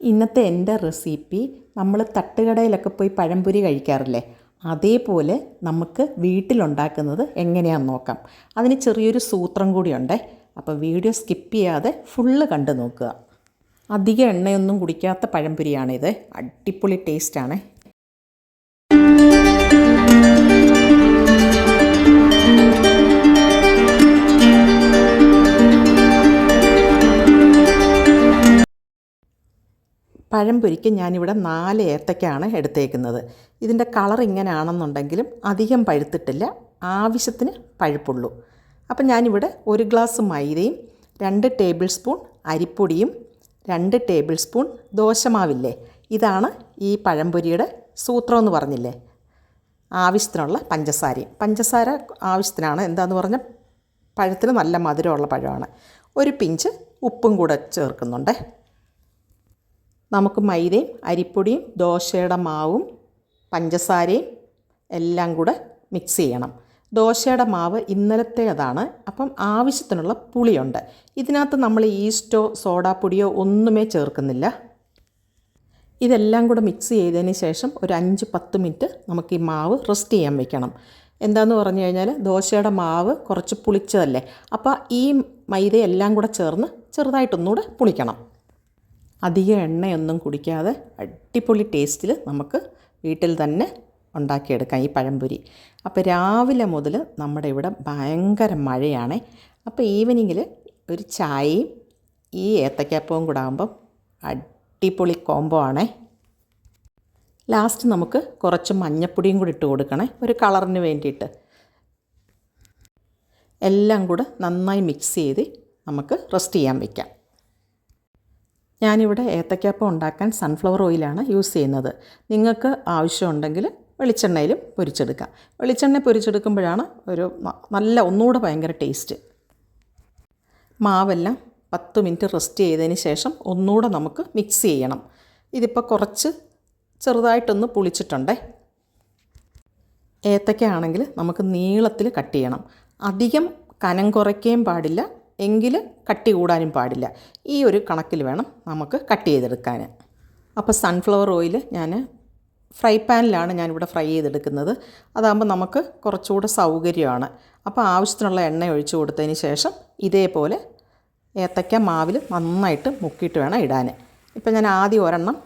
ഇന്നത്തെ എന്റെ റെസിപ്പി നമ്മൾ തട്ടുകടയിലൊക്കെ പോയി പഴംപൊരി കഴിക്കാറില്ലേ? അതേപോലെ നമുക്ക് വീട്ടിലുണ്ടാക്കുന്നത് എങ്ങനെയാണെന്ന് നോക്കാം. അതിന് ചെറിയൊരു സൂത്രം കൂടിയുണ്ടേ. അപ്പോൾ വീഡിയോ സ്കിപ്പ് ചെയ്യാതെ ഫുള്ള് കണ്ടു നോക്കുക. അധികം എണ്ണയൊന്നും കുടിക്കാത്ത പഴംപൊരിയാണിത്. അടിപൊളി ടേസ്റ്റാണ്. പഴംപൊരിക്ക് ഞാനിവിടെ നാല് ഏത്തയ്ക്കാണ് എടുത്തേക്കുന്നത്. ഇതിന്റെ കളർ ഇങ്ങനെ ആണെന്നുണ്ടെങ്കിലും അധികം പഴുത്തിട്ടില്ല. ആവശ്യത്തിന് പഴുപ്പുള്ളൂ. അപ്പം ഞാനിവിടെ ഒരു ഗ്ലാസ് മൈദയും രണ്ട് ടേബിൾ സ്പൂൺ അരിപ്പൊടിയും രണ്ട് ടേബിൾ സ്പൂൺ ദോശമാവില്ലേ? ഇതാണ് ഈ പഴംപൊരിയുടെ സൂത്രം എന്ന് പറഞ്ഞില്ലേ? ആവശ്യത്തിനുള്ള പഞ്ചസാരയും. പഞ്ചസാര ആവശ്യത്തിനാണ്. എന്താന്ന് പറഞ്ഞാൽ പഴത്തിന് നല്ല മധുരമുള്ള പഴമാണ്. ഒരു പിഞ്ച് ഉപ്പും കൂടെ ചേർക്കുന്നുണ്ട്. നമുക്ക് മൈദയും അരിപ്പൊടിയും ദോശയുടെ മാവും പഞ്ചസാരയും എല്ലാം കൂടെ മിക്സ് ചെയ്യണം. ദോശയുടെ മാവ് ഇന്നലത്തേതാണ്. അപ്പം ആവശ്യത്തിനുള്ള പുളിയുണ്ട്. ഇതിനകത്ത് നമ്മൾ ഈസ്റ്റോ സോഡാപ്പൊടിയോ ഒന്നുമേ ചേർക്കുന്നില്ല. ഇതെല്ലാം കൂടെ മിക്സ് ചെയ്തതിന് ശേഷം ഒരു അഞ്ച് പത്ത് മിനിറ്റ് നമുക്ക് ഈ മാവ് റെസ്റ്റ് ചെയ്യാൻ വെക്കണം. എന്താന്ന് പറഞ്ഞു കഴിഞ്ഞാൽ ദോശയുടെ മാവ് കുറച്ച് പുളിച്ചതല്ലേ? അപ്പോൾ ഈ മൈദയെല്ലാം കൂടെ ചേർന്ന് ചെറുതായിട്ടൊന്നുകൂടെ പുളിക്കണം. അധികം എണ്ണയൊന്നും കുടിക്കാതെ അടിപൊളി ടേസ്റ്റിൽ നമുക്ക് വീട്ടിൽ തന്നെ ഉണ്ടാക്കിയെടുക്കാം ഈ പഴംപൊരി. അപ്പോൾ രാവിലെ മുതൽ നമ്മുടെ ഇവിടെ ഭയങ്കര മഴയാണ്. അപ്പോൾ ഈവനിങ്ങിൽ ഒരു ചായയും ഈ ഏത്തക്കാപ്പവും കൂടെ ആകുമ്പം അടിപൊളി കോംബോ ആണേ. ലാസ്റ്റ് നമുക്ക് കുറച്ച് മഞ്ഞപ്പൊടിയും കൂടി ഇട്ട് കൊടുക്കണേ ഒരു കളറിന് വേണ്ടിയിട്ട്. എല്ലാം കൂടെ നന്നായി മിക്സ് ചെയ്ത് നമുക്ക് റെസ്റ്റ് ചെയ്യാൻ വയ്ക്കാം ഞാനിവിടെ ഏത്തക്കാപ്പം ഉണ്ടാക്കാൻ സൺഫ്ലവർ ഓയിലാണ് യൂസ് ചെയ്യുന്നത്. നിങ്ങൾക്ക് ആവശ്യമുണ്ടെങ്കിൽ വെളിച്ചെണ്ണയിലും പൊരിച്ചെടുക്കാം. വെളിച്ചെണ്ണ പൊരിച്ചെടുക്കുമ്പോഴാണ് ഒരു നല്ല ഒന്നുകൂടെ ഭയങ്കര ടേസ്റ്റ് മാവെല്ലാം പത്ത് മിനിറ്റ് റെസ്റ്റ് ചെയ്തതിന് ശേഷം ഒന്നുകൂടെ നമുക്ക് മിക്സ് ചെയ്യണം. ഇതിപ്പോൾ കുറച്ച് ചെറുതായിട്ടൊന്ന് പുളിച്ചിട്ടുണ്ടേ. ഏത്തക്ക ആണെങ്കിൽ നമുക്ക് നീളത്തിൽ കട്ട് ചെയ്യണം. അധികം കനം കുറയ്ക്കുകയും പാടില്ല. എങ്കിൽ കട്ടി കൂടാനും പാടില്ല. ഈ ഒരു കണക്കിൽ വേണം നമുക്ക് കട്ട് ചെയ്തെടുക്കാൻ അപ്പോൾ സൺഫ്ലവർ ഓയിൽ ഞാൻ ഫ്രൈ പാനിലാണ് ഞാനിവിടെ ഫ്രൈ ചെയ്തെടുക്കുന്നത്. അതാകുമ്പോൾ നമുക്ക് കുറച്ചുകൂടെ സൗകര്യമാണ്. അപ്പോൾ ആവശ്യത്തിനുള്ള എണ്ണ ഒഴിച്ചു കൊടുത്തതിന് ശേഷം ഇതേപോലെ ഏത്തയ്ക്ക മാവിൽ നന്നായിട്ട് മുക്കിയിട്ട് വേണം ഇടാൻ ഇപ്പം ഞാൻ ആദ്യം ഒരെണ്ണം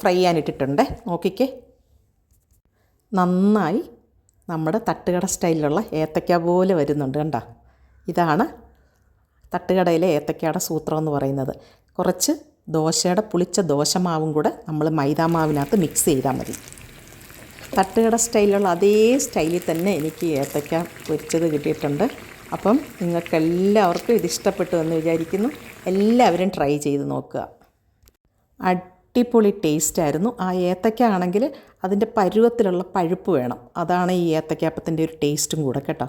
ഫ്രൈ ചെയ്യാനിട്ടിട്ടുണ്ട്. നോക്കിക്കേ. നന്നായി നമ്മുടെ തട്ടുകട സ്റ്റൈലിലുള്ള ഏത്തയ്ക്ക പോലെ വരുന്നുണ്ട് കണ്ടോ. ഇതാണ് തട്ടുകടയിലെ ഏത്തക്കയുടെ സൂത്രം എന്ന് പറയുന്നത്. കുറച്ച് ദോശയുടെ പുളിച്ച ദോശമാവും കൂടെ നമ്മൾ മൈദാമാവിനകത്ത് മിക്സ് ചെയ്താൽ മതി. തട്ടുകട സ്റ്റൈലുള്ള അതേ സ്റ്റൈലിൽ തന്നെ എനിക്ക് ഏത്തക്ക പൊരിച്ചത് കിട്ടിയിട്ടുണ്ട്. അപ്പം നിങ്ങൾക്കെല്ലാവർക്കും ഇത് ഇഷ്ടപ്പെട്ടു എന്ന് വിചാരിക്കുന്നു. എല്ലാവരും ട്രൈ ചെയ്ത് നോക്കുക. അടിപൊളി ടേസ്റ്റായിരുന്നു ആ ഏത്തക്ക ആണെങ്കിൽ അതിന്റെ പരുവത്തിലുള്ള പഴുപ്പ് വേണം. അതാണ് ഈ ഏത്തക്കാപ്പത്തിന്റെ ഒരു ടേസ്റ്റും കൂടെ കേട്ടോ.